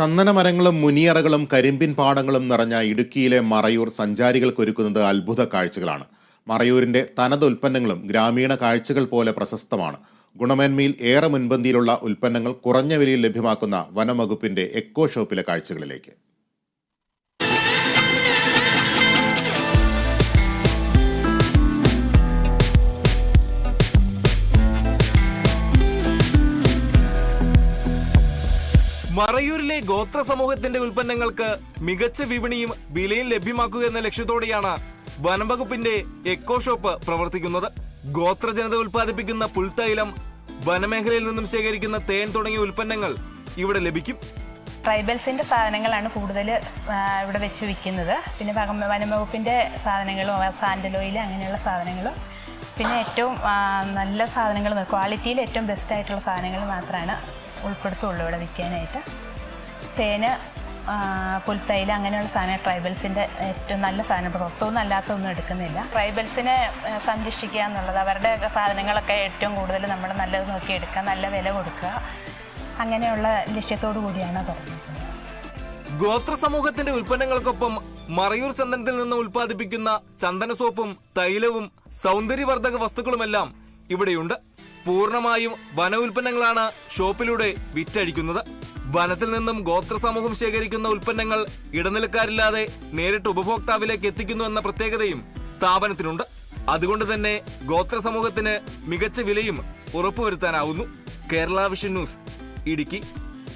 ചന്ദനമരങ്ങളും മുനിയറകളും കരിമ്പിൻ പാടങ്ങളും നിറഞ്ഞ ഇടുക്കിയിലെ മറയൂർ സഞ്ചാരികൾക്കൊരുക്കുന്നത് അത്ഭുത കാഴ്ചകളാണ്. മറയൂരിന്റെ തനത് ഉൽപ്പന്നങ്ങളും ഗ്രാമീണ കാഴ്ചകൾ പോലെ പ്രശസ്തമാണ്. ഗുണമേന്മയിൽ ഏറെ മുൻപന്തിയിലുള്ള ഉൽപ്പന്നങ്ങൾ കുറഞ്ഞ വിലയിൽ ലഭ്യമാക്കുന്ന വനംവകുപ്പിന്റെ എക്കോ ഷോപ്പിലെ കാഴ്ചകളിലേക്ക്. മറയൂരിലെ ഗോത്ര സമൂഹത്തിന്റെ ഉൽപ്പന്നങ്ങൾക്ക് മികച്ച വിപണിയും വിലയും ലഭ്യമാക്കുക എന്ന ലക്ഷ്യത്തോടെയാണ് വനംവകുപ്പിന്റെ എക്കോ ഷോപ്പ് പ്രവർത്തിക്കുന്നത്. ഗോത്ര ജനത ഉൽപ്പാദിപ്പിക്കുന്ന പുൽത്തൈലം വനമേഖലയിൽ നിന്നും ശേഖരിക്കുന്ന തേൻ തുടങ്ങിയ ഉൽപ്പന്നങ്ങൾ ഇവിടെ ലഭിക്കും. ട്രൈബൽസിന്റെ സാധനങ്ങളാണ് കൂടുതൽ ഇവിടെ വെച്ച് വിൽക്കുന്നത്. പിന്നെ വനംവകുപ്പിന്റെ സാധനങ്ങളും സാൻഡൽ ഓയിൽ അങ്ങനെയുള്ള സാധനങ്ങളും. പിന്നെ ഏറ്റവും നല്ല സാധനങ്ങൾ ക്വാളിറ്റിയിൽ ഏറ്റവും ബെസ്റ്റ് ആയിട്ടുള്ള സാധനങ്ങൾ മാത്രമാണ് ഉൾപ്പെടുത്തുള്ളൂ ഇവിടെ വിൽക്കാനായിട്ട് തേന് പുൽത്തൈല അങ്ങനെയുള്ള സാധനം ട്രൈബൽസിന്റെ ഏറ്റവും നല്ല സാധനം. പുറത്തൊന്നും അല്ലാത്തൊന്നും എടുക്കുന്നില്ല. ട്രൈബൽസിനെ സംരക്ഷിക്കുക എന്നുള്ളത് അവരുടെ സാധനങ്ങളൊക്കെ ഏറ്റവും കൂടുതൽ നമ്മൾ നല്ലത് നോക്കി എടുക്കുക നല്ല വില കൊടുക്കുക. അങ്ങനെയുള്ള ലക്ഷ്യത്തോടു കൂടിയാണ് തുടങ്ങിയത് ഗോത്ര സമൂഹത്തിന്റെ ഉൽപ്പന്നങ്ങൾക്കൊപ്പം മറയൂർ ചന്ദനത്തിൽ നിന്ന് ഉൽപ്പാദിപ്പിക്കുന്ന ചന്ദന സോപ്പും തൈലവും സൗന്ദര്യവർദ്ധക വസ്തുക്കളുമെല്ലാം ഇവിടെയുണ്ട്. പൂർണമായും വന ഉൽപ്പന്നങ്ങളാണ് ഷോപ്പിലൂടെ വിറ്റഴിക്കുന്നത്. വനത്തിൽ നിന്നും ഗോത്ര സമൂഹം ശേഖരിക്കുന്ന ഉൽപ്പന്നങ്ങൾ ഇടനിലക്കാരില്ലാതെ നേരിട്ട് ഉപഭോക്താവിലേക്ക് എത്തിക്കുന്നു എന്ന പ്രത്യേകതയും സ്ഥാപനത്തിനുണ്ട്. അതുകൊണ്ട് തന്നെ ഗോത്ര സമൂഹത്തിന് മികച്ച വിലയും ഉറപ്പുവരുത്താനാവുന്നു. Kerala vision news Idukki.